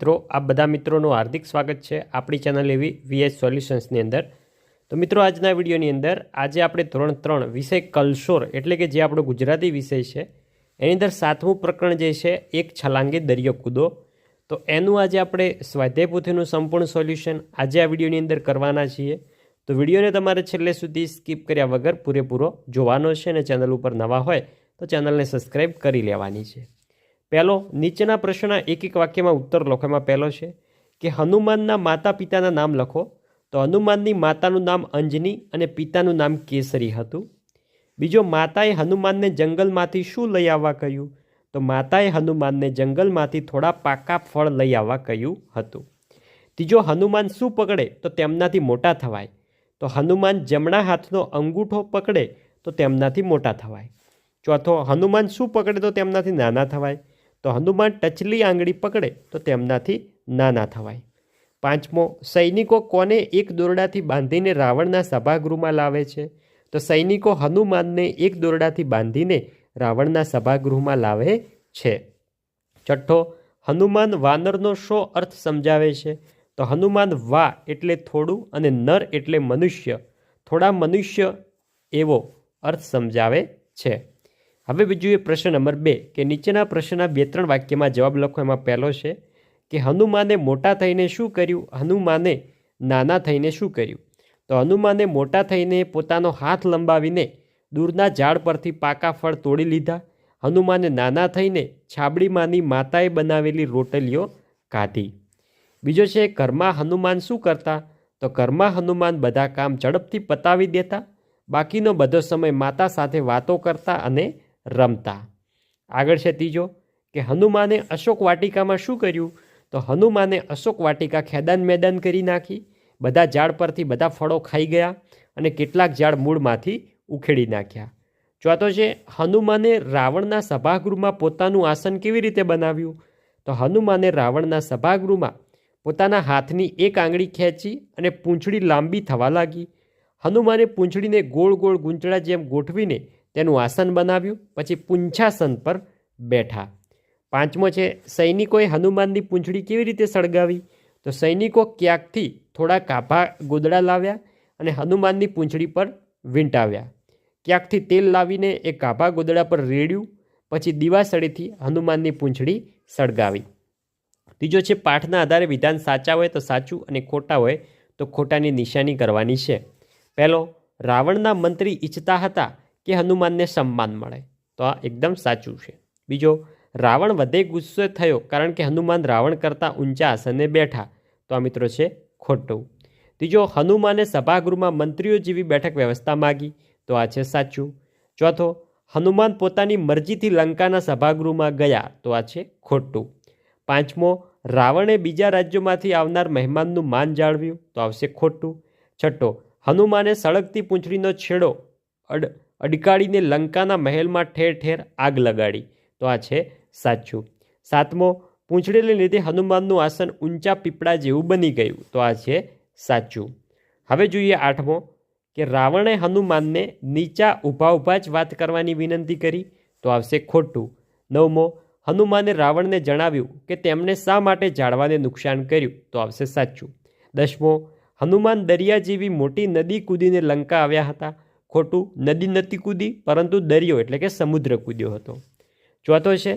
મિત્રો આ બધા મિત્રોનું હાર્દિક સ્વાગત છે આપણી ચેનલ એવી વીએસ સોલ્યુશન્સની અંદર. તો મિત્રો, આજના વિડીયોની અંદર આજે આપણે ધોરણ ત્રણ, વિષય કલશોર એટલે કે જે આપણો ગુજરાતી વિષય છે, એની અંદર સાતમું પ્રકરણ જે છે, એક છલાંગે દરિયો કૂદો. તો એનું આજે આપણે સ્વાધ્યાય પોથીનું સંપૂર્ણ સોલ્યુશન આજે આ વિડીયોની અંદર કરવાના છીએ. તો વિડીયોને તમારે છેલ્લે સુધી સ્કીપ કર્યા વગર પૂરેપૂરો જોવાનો છે અને ચેનલ ઉપર નવા હોય તો ચેનલને સબસ્ક્રાઈબ કરી લેવાની છે. પહેલો, નીચેના પ્રશ્નના એક એક વાક્યમાં ઉત્તર લખો એમાં પહેલો છે કે હનુમાનના માતા પિતાના નામ લખો. તો હનુમાનની માતાનું નામ અંજની અને પિતાનું નામ કેસરી હતું. બીજો, માતાએ હનુમાનને જંગલમાંથી શું લઈ આવવા કહ્યું? તો માતાએ હનુમાનને જંગલમાંથી થોડા પાકા ફળ લઈ આવવા કહ્યું હતું. ત્રીજો, હનુમાન શું પકડે? તો તેમનાથી મોટા થવાય. તો હનુમાન જમણા હાથનો અંગૂઠો પકડે તો તેમનાથી મોટા થવાય. ચોથો, હનુમાન શું પકડે તો તેમનાથી નાના થવાય. તો હનુમાન ટચલી આંગળી પકડે તો તેમનાથી નાના થવાય. પાંચમો, સૈનિકો કોને એક દોરડાથી બાંધીને રાવણના સભાગૃહમાં લાવે છે? તો સૈનિકો હનુમાનને એક દોરડાથી બાંધીને રાવણના સભાગૃહમાં લાવે છે. છઠ્ઠો, હનુમાન વાનરનો શો અર્થ સમજાવે છે? તો હનુમાન વા એટલે થોડું અને નર એટલે મનુષ્ય. થોડા મનુષ્ય એવો અર્થ સમજાવે છે. હવે બીજું એ પ્રશ્ન નંબર બે કે નીચેના પ્રશ્નના બે ત્રણ વાક્યમાં જવાબ લખો. એમાં પહેલો છે કે હનુમાને મોટા થઈને શું કર્યું? હનુમાને નાના થઈને શું કર્યું? તો હનુમાને મોટા થઈને પોતાનો હાથ લંબાવીને દૂરના ઝાડ પરથી પાકા ફળ તોડી લીધા. હનુમાને નાના થઈને છાબડીમાંની માતાએ બનાવેલી રોટલીઓ કાઢી. બીજો છે ઘરમાં હનુમાન શું કરતા? તો ઘરમાં હનુમાન બધા કામ ઝડપથી પતાવી દેતા. બાકીનો બધો સમય માતા સાથે વાતો કરતા અને રમતા. આગળ છે ત્રીજો કે હનુમાને અશોક વાટિકામાં શું કર્યું? તો હનુમાને અશોક વાટિકા ખેદાન મેદાન કરી નાખી. બધા ઝાડ પરથી બધા ફળો ખાઈ ગયા અને કેટલાક ઝાડ મૂળમાંથી ઉખેડી નાખ્યા. ચોથો છે, હનુમાને રાવણના સભાગૃહમાં પોતાનું આસન કેવી રીતે બનાવ્યું? તો હનુમાને રાવણના સભાગૃહમાં પોતાના હાથની એક આંગળી ખેંચી અને પૂંછડી લાંબી થવા લાગી. હનુમાને પૂંછડીને ગોળ ગોળ ગૂંચળા જેમ ગોઠવીને તેનું આસન બનાવ્યું, પછી પૂંછાસન પર બેઠા. પાંચમો છે, સૈનિકોએ હનુમાનની પૂંછડી કેવી રીતે સળગાવી? તો સૈનિકો ક્યાંકથી થોડા કાભા ગોદડા લાવ્યા અને હનુમાનની પૂંછડી પર વીંટાવ્યા. ક્યાંકથી તેલ લાવીને એ કાભા ગોદડા પર રેડ્યું, પછી દીવાસળીથી હનુમાનની પૂંછડી સળગાવી. ત્રીજો છે, પાઠના આધારે વિધાન સાચા હોય તો સાચું અને ખોટા હોય તો ખોટાની નિશાની કરવાની છે. પહેલો, રાવણના મંત્રી ઈચ્છતા હતા કે હનુમાનને સન્માન મળે. તો આ એકદમ સાચું છે. બીજો, રાવણ વધે ગુસ્સે થયો કારણ કે હનુમાન રાવણ કરતાં ઊંચા આસને બેઠા. તો આ મિત્રો છે ખોટું. ત્રીજો, હનુમાને સભાગૃહમાં મંત્રીઓ જેવી બેઠક વ્યવસ્થા માગી. તો આ છે સાચું. ચોથો, હનુમાન પોતાની મરજીથી લંકાના સભાગૃહમાં ગયા. તો આ છે ખોટું. પાંચમો, રાવણે બીજા રાજ્યોમાંથી આવનાર મહેમાનનું માન જાળવ્યું. તો આવશે ખોટું. છઠ્ઠો, હનુમાને સળગતી પૂંછડીનો છેડો અડ અડકાડીને લંકાના મહેલમાં ઠેર ઠેર આગ લગાડી. તો આ છે સાચું. સાતમો પૂંછડીને લીધે હનુમાનનું આસન ઊંચા પીપળા જેવું બની ગયું. તો આ છે સાચું. હવે જોઈએ આઠમો, કે રાવણે હનુમાનને નીચા ઊભા ઊભા જ વાત કરવાની વિનંતી કરી. તો આવશે ખોટું. નવમો, હનુમાને રાવણને જણાવ્યું કે તેમણે શા માટે ઝાડવાને નુકસાન કર્યું? તો આવશે સાચું. દસમો, હનુમાન દરિયા જેવી મોટી નદી કૂદીને લંકા આવ્યા હતા. ખોટું નદી નથી કૂદી, પરંતુ દરિયો એટલે કે સમુદ્ર કૂદ્યો હતો. ચોથો છે,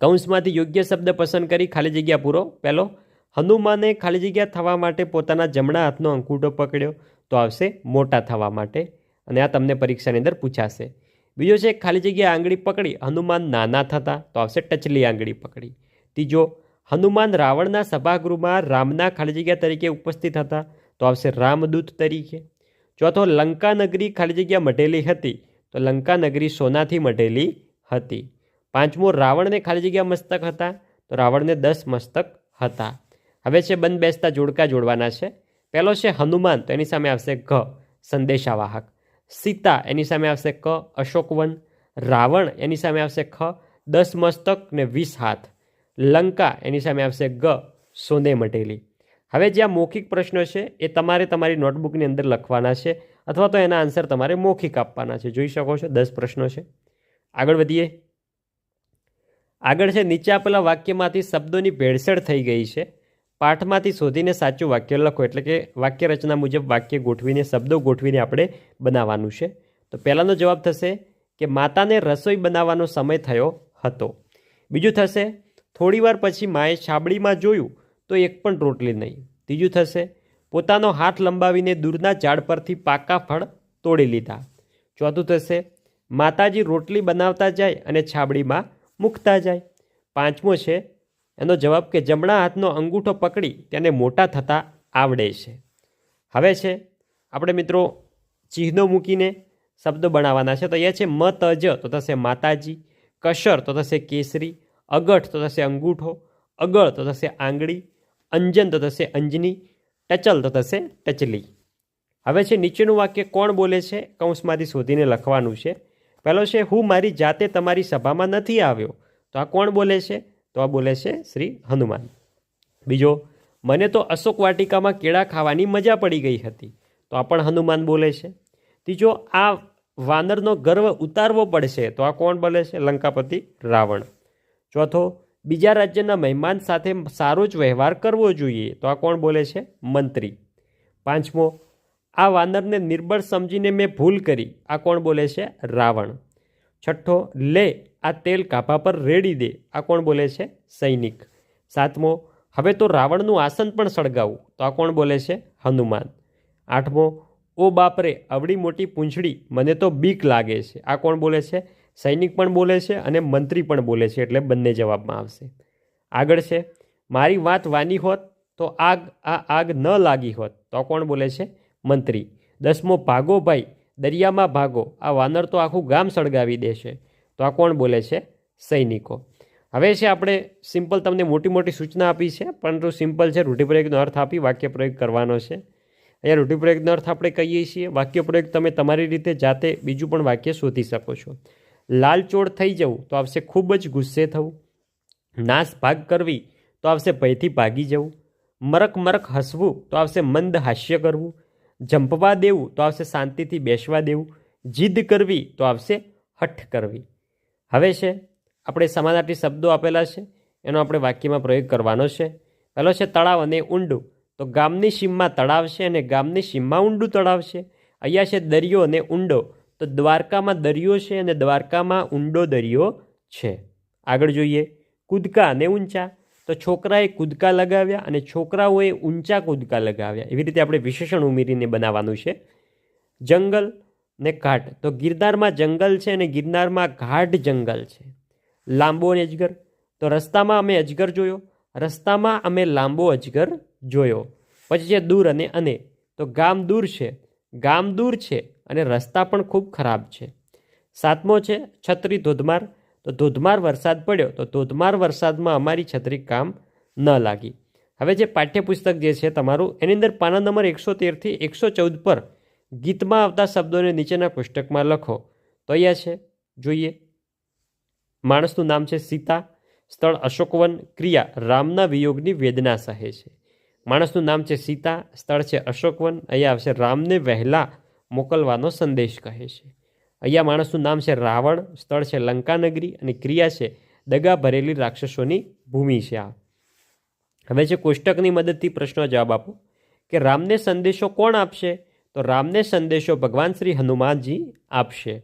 કૌંસમાંથી યોગ્ય શબ્દ પસંદ કરી ખાલી જગ્યા પૂરો. પહેલો, હનુમાને ખાલી જગ્યા થવા માટે પોતાના જમણા હાથનો અંકુટો પકડ્યો, તો આવશે મોટા થવા માટે. અને આ તમને પરીક્ષાની અંદર પૂછાશે. બીજો છે, ખાલી જગ્યા આંગળી પકડી, હનુમાન નાના થતા, તો આવશે ટચલી આંગળી પકડી. ત્રીજો, હનુમાન રાવણના સભાગૃહમાં રામના ખાલી જગ્યા તરીકે ઉપસ્થિત હતા, તો આવશે રામદૂત તરીકે. ચોથો લંકા નગરી ખાલી જગ્યા મઢેલી હતી, તો લંકા નગરી સોનાથી મઢેલી હતી. પાંચમો રાવણને ખાલી જગ્યા મસ્તક હતા, તો રાવણને દસ મસ્તક હતા. હવે છે બંધ બેસતા જોડકા જોડવાના છે. પહેલો છે હનુમાન, તો એની સામે આવશે ઘ, સંદેશાવાહક. સીતા, એની સામે આવશે ક, અશોકવન. રાવણ, એની સામે આવશે ખ, દસ મસ્તક ને વીસ હાથ. લંકા, એની સામે આવશે ગ, સોને મટેલી હવે જે આ મૌખિક પ્રશ્નો છે, એ તમારે તમારી નોટબુકની અંદર લખવાના છે અથવા તો એના આન્સર તમારે મૌખિક આપવાના છે. જોઈ શકો છો, દસ પ્રશ્નો છે. આગળ વધીએ. આગળ છે, નીચે આપેલા વાક્યમાંથી શબ્દોની ભેળસેળ થઈ ગઈ છે. પાઠમાંથી શોધીને સાચું વાક્ય લખો, એટલે કે વાક્ય રચના મુજબ વાક્ય ગોઠવીને, શબ્દો ગોઠવીને આપણે બનાવવાનું છે. તો પહેલાંનો જવાબ થશે કે માતાને રસોઈ બનાવવાનો સમય થયો હતો. બીજું થશે, થોડીવાર પછી માએ છાબડીમાં જોયું તો એક પણ રોટલી નહીં. ત્રીજું થશે, પોતાનો હાથ લંબાવીને દૂરના ઝાડ પરથી પાકા ફળ તોડી લીધા. ચોથું થશે, માતાજી રોટલી બનાવતા જાય અને છાબડીમાં મૂકતા જાય. પાંચમો છે, એનો જવાબ કે જમણા હાથનો અંગૂઠો પકડી તેને મોટા થતાં આવડે છે. હવે છે, આપણે મિત્રો ચિહ્નો મૂકીને શબ્દો બનાવવાના છે. તો અહીંયા છે મત તજ તો થશે માતાજી. કશર તો થશે કેસરી. અગઠ, તો થશે અંગૂઠો. અગળ, તો થશે આંગળી. અંજન તો અંજની, ટચલ તો ટચલી. હવે છે, નીચેનું વાક્ય કોણ બોલે છે? કૌંસમાંથી શોધીને લખવાનું છે. પહેલો છે, હું મારી જાતે તમારી સભામાં નથી આવ્યો. તો આ કોણ બોલે છે? તો આ બોલે છે શ્રી હનુમાન. બીજો, મને તો અશોક વાટિકામાં કેળા ખાવાની મજા પડી ગઈ હતી. તો આ પણ હનુમાન બોલે છે. ત્રીજો, આ વાનરનો ગર્વ ઉતારવો પડશે. તો આ કોણ બોલે છે? લંકાપતિ રાવણ. ચોથો બીજા રાજ્યના મહેમાન સાથે સારો જ વ્યવહાર કરવો જોઈએ. તો આ કોણ બોલે છે? મંત્રી. પાંચમો, આ વાનરને નિર્બળ સમજીને મેં ભૂલ કરી. આ કોણ બોલે છે? રાવણ. છઠ્ઠો, લે, આ તેલ કાપા પર રેડી દે. આ કોણ બોલે છે? સૈનિક. સાતમો, હવે તો રાવણનું આસન પણ સળગાવું. તો આ કોણ બોલે છે? હનુમાન. આઠમો, ઓ બાપરે, અવળી મોટી પૂંછડી, મને તો બીક લાગે છે. આ કોણ બોલે છે? સૈનિક પણ બોલે છે અને મંત્રી પણ બોલે છે એટલે બંને જવાબમાં આવશે. આગળ છે, મારી વાત વાની હોત તો આગ, આ આગ ન લાગી હોત તો કોણ બોલે છે? મંત્રી, દસમો ભાગો ભાઈ, દરિયામાં ભાગો, આ વાનર તો આખું ગામ સળગાવી દેશે તો આ કોણ બોલે છે? સૈનિકો. હવે છે આપણે સિમ્પલ તમને મોટી મોટી સૂચના આપી છે, પરંતુ સિમ્પલ છે, રૂઢિપ્રયોગનો અર્થ આપી વાક્ય પ્રયોગ કરવાનો છે. અહીંયા રૂઢિપ્રયોગનો અર્થ આપણે કહીએ છીએ, વાક્ય પ્રયોગ તમે તમારી રીતે જાતે બીજું પણ વાક્ય શોધી શકો છો. લાલચોળ થઈ જવું, તો આવશે ખૂબ જ ગુસ્સે થવું. નાશ ભાગ કરવી, તો આવશે ભયથી ભાગી જવું. મરક મરક હસવું, તો આવશે મંદ હાસ્ય કરવું. જંપવા દેવું, તો આવશે શાંતિથી બેસવા દેવું. જીદ કરવી, તો આવશે હઠ કરવી. હવે છે, આપણે સમાનાર્થી શબ્દો આપેલા છે, એનો આપણે વાક્યમાં પ્રયોગ કરવાનો છે. પહેલો છે, તળાવ અને ઊંડું. તો ગામની સીમમાં તળાવ છે અને ગામની સીમમાં ઊંડું તળાવ છે. અહીંયા છે, દરિયો અને ઊંડો. તો દ્વારકામાં દરિયો છે અને દ્વારકામાં ઊંડો દરિયો છે. આગળ જોઈએ. કૂદકા અને ઊંચા. તો છોકરાએ કૂદકા લગાવ્યા અને છોકરાઓએ ઊંચા કૂદકા લગાવ્યા. એવી રીતે આપણે વિશેષણ ઉમેરીને બનાવવાનું છે. જંગલ ને ઘાટ. તો ગિરનારમાં જંગલ છે અને ગિરનારમાં ઘાટ જંગલ છે. લાંબો અને અજગર. તો રસ્તામાં અમે અજગર જોયો. રસ્તામાં અમે લાંબો અજગર જોયો. પછી છે દૂર અને અને. તો ગામ દૂર છે. ગામ દૂર છે. અને રસ્તા પણ ખૂબ ખરાબ છે. સાતમો છે છત્રી ધોધમાર. તો ધોધમાર વરસાદ પડ્યો, તો ધોધમાર વરસાદમાં અમારી છત્રી કામ ન લાગી. હવે જે પાઠ્યપુસ્તક જે છે તમારું, એની અંદર પાના નંબર એકસો તેરથી એકસો ચૌદ પર ગીતમાં આવતા શબ્દોને નીચેના પુસ્તકમાં લખો. તો અહીંયા છે, જોઈએ. માણસનું નામ છે સીતા. સ્થળ અશોકવન. ક્રિયા, રામના વિયોગની વેદના સહે છે. માણસનું નામ છે સીતા. સ્થળ છે અશોકવન. અહીંયા આવશે રામને વહેલા મોકલવાનો સંદેશ કહે છે. અહીંયા માણસનું નામ છે રાવણ, સ્થળ છે લંકાનગરી અને ક્રિયા છે દગા ભરેલી રાક્ષસોની ભૂમિ છે આ. હવે છે કોષ્ટકની મદદથી પ્રશ્નો જવાબ આપો કે રામને સંદેશો કોણ આપશે? તો રામને સંદેશો ભગવાન શ્રી હનુમાનજી આપશે.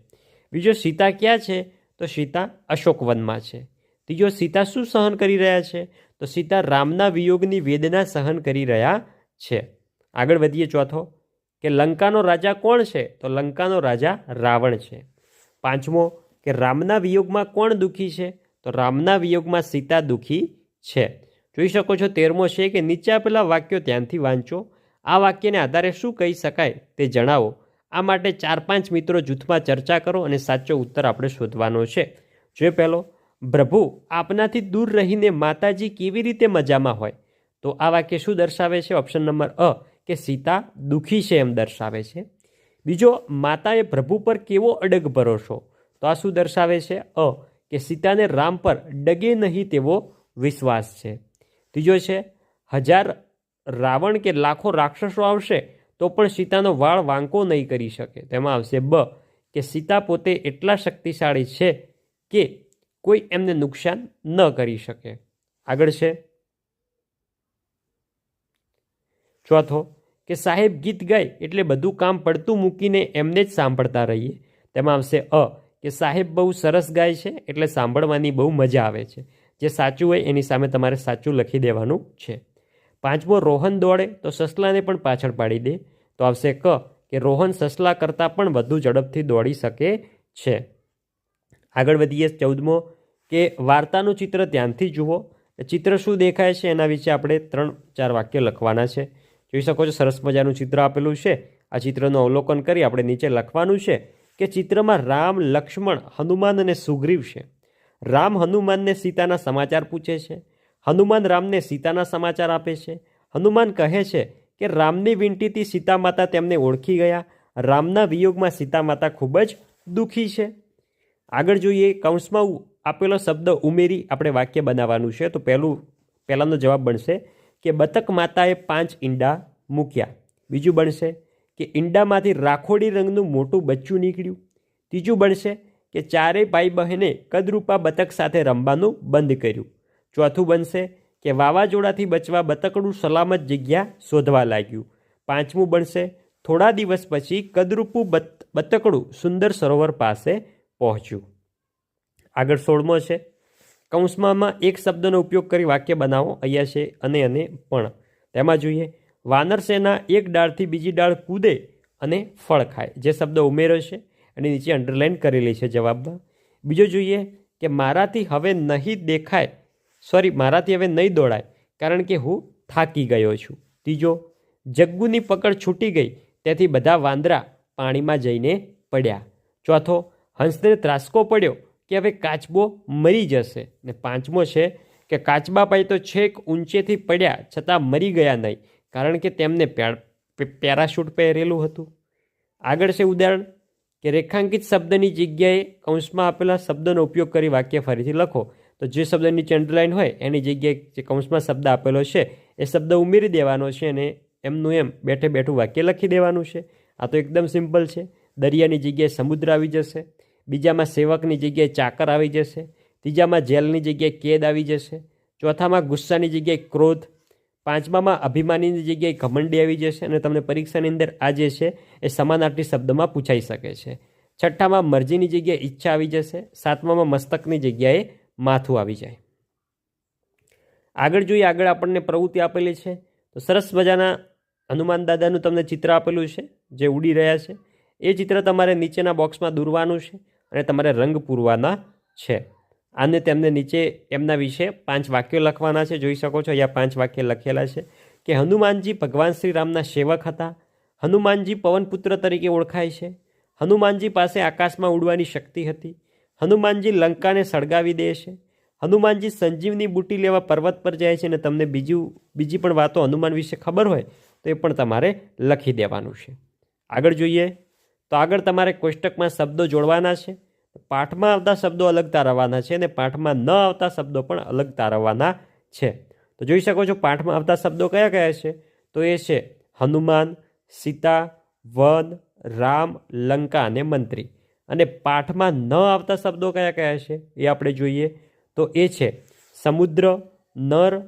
બીજો સીતા ક્યાં છે? તો સીતા અશોકવનમાં છે. ત્રીજો સીતા શું સહન કરી રહ્યા છે? તો સીતા રામના વિયોગની વેદના સહન કરી રહ્યા છે. આગળ વધીએ ચોથો. કે લંકાનો રાજા કોણ છે? તો લંકાનો રાજા રાવણ છે. પાંચમો, કે રામના વિયોગમાં કોણ દુઃખી છે? તો રામના વિયોગમાં સીતા દુઃખી છે. જોઈ શકો છો તેરમો છે કે નીચે આપેલા વાક્યો ધ્યાનથી વાંચો. આ વાક્યને આધારે શું કહી શકાય તે જણાવો. આ માટે ચાર પાંચ મિત્રો જૂથમાં ચર્ચા કરો અને સાચો ઉત્તર આપણે શોધવાનો છે. જે પહેલો, પ્રભુ, આપનાથી દૂર રહીને માતાજી કેવી રીતે મજામાં હોય? તો આ વાક્ય શું દર્શાવે છે? ઓપ્શન નંબર અ કે સીતા દુઃખી છે એમ દર્શાવે છે. બીજો, માતાએ પ્રભુ પર કેવો અડગ ભરોસો? તો આ શું દર્શાવે છે? અ, કે સીતાને રામ પર ડગે નહીં તેવો વિશ્વાસ છે. ત્રીજો છે, હજાર રાવણ કે લાખો રાક્ષસો આવશે તો પણ સીતાનો વાળ વાંકો નહીં કરી શકે. તેમાં આવશે બ, કે સીતા પોતે એટલા શક્તિશાળી છે કે કોઈ એમને નુકસાન ન કરી શકે. આગળ છે. ચોથો કે સાહેબ ગીત ગાય એટલે બધું કામ પડતું મૂકીને એમને જ સાંભળતા રહીએ. તેમાં આવશે અ, કે સાહેબ બહુ સરસ ગાય છે એટલે સાંભળવાની બહુ મજા આવે છે. જે સાચું હોય એની સામે તમારે સાચું લખી દેવાનું છે. પાંચમો, રોહન દોડે તો સસલાને પણ પાછળ પાડી દે. તો આવશે ક, કે રોહન સસલા કરતાં પણ વધુ ઝડપથી દોડી શકે છે. આગળ વધીએ ચૌદમો, કે વાર્તાનું ચિત્ર ધ્યાનથી જુઓ. ચિત્ર શું દેખાય છે એના વિશે આપણે ત્રણ ચાર વાક્ય લખવાના છે. જોઈ શકો છો, સરસ મજાનું ચિત્ર આપેલું છે. આ ચિત્રનું અવલોકન કરી આપણે નીચે લખવાનું છે કે ચિત્રમાં રામ, લક્ષ્મણ, હનુમાન અને સુગ્રીવ છે. રામ હનુમાનને સીતાના સમાચાર પૂછે છે. હનુમાન રામને સીતાના સમાચાર આપે છે. હનુમાન કહે છે કે રામની વિનંતીથી સીતા માતા તેમને ઓળખી ગયા. રામના વિયોગમાં સીતા માતા ખૂબ જ દુઃખી છે. આગળ જોઈએ, કૌંસમાં આપેલો શબ્દ ઉમેરી આપણે વાક્ય બનાવવાનું છે. તો પહેલું, પહેલાંનો જવાબ બનશે કે બતક માતાએ પાંચ ઈંડા મૂક્યા. બીજું બનશે કે ઈંડામાંથી રાખોડી રંગનું મોટું બચ્ચું નીકળ્યું. ત્રીજું બનશે કે ચારેય ભાઈ બહેને કદરૂપા બતક સાથે રમવાનું બંધ કર્યું. ચોથું બનશે કે વાવાઝોડાથી બચવા બતકડું સલામત જગ્યા શોધવા લાગ્યું. પાંચમું બનશે થોડા દિવસ પછી કદરૂપું બત બતકડું સુંદર સરોવર પાસે પહોંચ્યું. આગળ સોળમો છે કૌંસમાં એક શબ્દનો ઉપયોગ કરી વાક્ય બનાવો, અહીંયા છે અને અને પણ. તેમાં જોઈએ, વાનર સેના એક ડાળથી બીજી ડાળ કૂદે અને ફળ ખાય. જે શબ્દ ઉમેર્યો છે, એની નીચે અંડરલાઇન કરેલી છે જવાબમાં. બીજો જોઈએ કે મારાથી હવે નહીં દેખાય. સોરી મારાથી હવે નહીં દોડાય, કારણ કે હું થાકી ગયો છું. ત્રીજો, જગ્ગુની પકડ છૂટી ગઈ, તેથી બધા વાંદરા પાણીમાં જઈને પડ્યા. ચોથો, હંસને ત્રાસકો પડ્યો કે હવે કાચબો મરી જશે. ને પાંચમો છે કે કાચબા પાઈ તો છેક ઊંચેથી પડ્યા છતાં મરી ગયા નહીં. કારણ કે તેમને પેરાશૂટ પહેરેલું હતું. આગળ છે ઉદાહરણ કે રેખાંકિત શબ્દની જગ્યાએ કૌંસમાં આપેલા શબ્દનો ઉપયોગ કરી વાક્ય ફરીથી લખો. તો જે શબ્દ નીચે અંડરલાઇન હોય, એની જગ્યાએ જે કૌંસમાં શબ્દ આપેલો છે, એ શબ્દ ઉમેરી દેવાનો છે અને એમનું એમ બેઠે બેઠું વાક્ય લખી દેવાનું છે. આ તો એકદમ સિમ્પલ છે. દરિયાની જગ્યાએ સમુદ્ર આવી જશે. બીજામાં સેવકની જગ્યાએ ચાકર આવી જશે, ત્રીજામાં જેલની જગ્યાએ કેદ આવી જશે, ચોથામાં ગુસ્સાની જગ્યાએ ક્રોધ, પાંચમામાં અભિમાનીની જગ્યાએ ઘમંડી આવી જશે અને તમને પરીક્ષાની અંદર આ જે છે એ સમાનાર્થી શબ્દમાં પૂછાઈ શકે છે. છઠ્ઠામાં મરજીની જગ્યાએ ઈચ્છા આવી જશે, સાતમામાં મસ્તકની જગ્યાએ માથું આવી જાય. આગળ જોઈએ, આગળ આપણને પ્રવૃત્તિ આપેલી છે. તો સરસ મજાના હનુમાન દાદાનું તમને ચિત્ર આપેલું છે, જે ઉડી રહ્યા છે. એ ચિત્ર તમારે નીચેના બોક્સમાં દોરવાનું છે. અને તમારે રંગ પૂરવાના છે. આને તેમને નીચે એમના વિશે પાંચ વાક્યો લખવાના છે. જોઈ શકો છો, અહીંયા પાંચ વાક્ય લખેલા છે કે હનુમાનજી ભગવાન શ્રી રામના સેવક હતા. હનુમાનજી પવનપુત્ર તરીકે ઓળખાય છે. હનુમાનજી પાસે આકાશમાં ઉડવાની શક્તિ હતી. હનુમાનજી લંકાને સળગાવી દે છે. હનુમાનજી સંજીવની બુટી લેવા પર્વત પર જાય છે અને તમને બીજું, બીજી પણ વાતો હનુમાન વિશે ખબર હોય તો એ પણ તમારે લખી દેવાનું છે. આગળ જોઈએ. તો આગળ તમારે કોષ્ટકમાં શબ્દો જોડવાના છે. પાઠમાં આવતા શબ્દો અલગ તારવવાના છે અને પાઠમાં ન આવતા શબ્દો પણ અલગ તારવવાના છે. તો જોઈ શકો છો પાઠમાં આવતા શબ્દો કયા કયા છે? તો એ છે હનુમાન, સીતા, વન, રામ, લંકા અને મંત્રી. અને પાઠમાં ન આવતા શબ્દો કયા કયા છે? એ આપણે જોઈએ. તો એ છે સમુદ્ર, નર,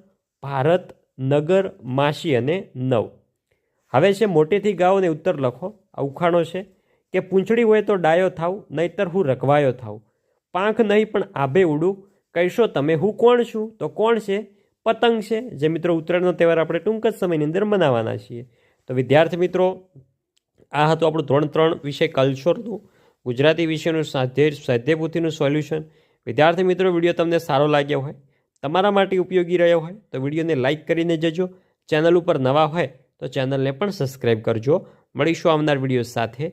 ભારત, નગર માસી અને નવ. હવે છે મોટેથી ગાઓ અને ઉત્તર લખો. આ ઉખાણો છે. કે પૂંછડી હોય તો ડાયો થાવ નહીતર હું રકવાયો થાવ પાંખ નહીં પણ આભે ઉડું. કહીશો તમે, હું કોણ છું? તો કોણ છે? પતંગ છે. જે મિત્રો ઉત્તરાયણનો તહેવાર આપણે ટૂંક જ સમયની અંદર મનાવવાના છીએ. તો વિદ્યાર્થી મિત્રો, આ હતું આપણું ધોરણ ત્રણ વિષય કલ્ચરનું ગુજરાતી વિષયનું સ્વાધ્યાય સ્વાધ્યાયપોથીનું સોલ્યુશન. વિદ્યાર્થી મિત્રો, વીડિયો તમને સારો લાગ્યો હોય, તમારા માટે ઉપયોગી રહ્યો હોય, તો વિડીયોને લાઇક કરીને જજો. ચેનલ ઉપર નવા હોય, તો ચેનલને પણ સબસ્ક્રાઈબ કરજો. મળીશું આવનાર વીડિયો સાથે.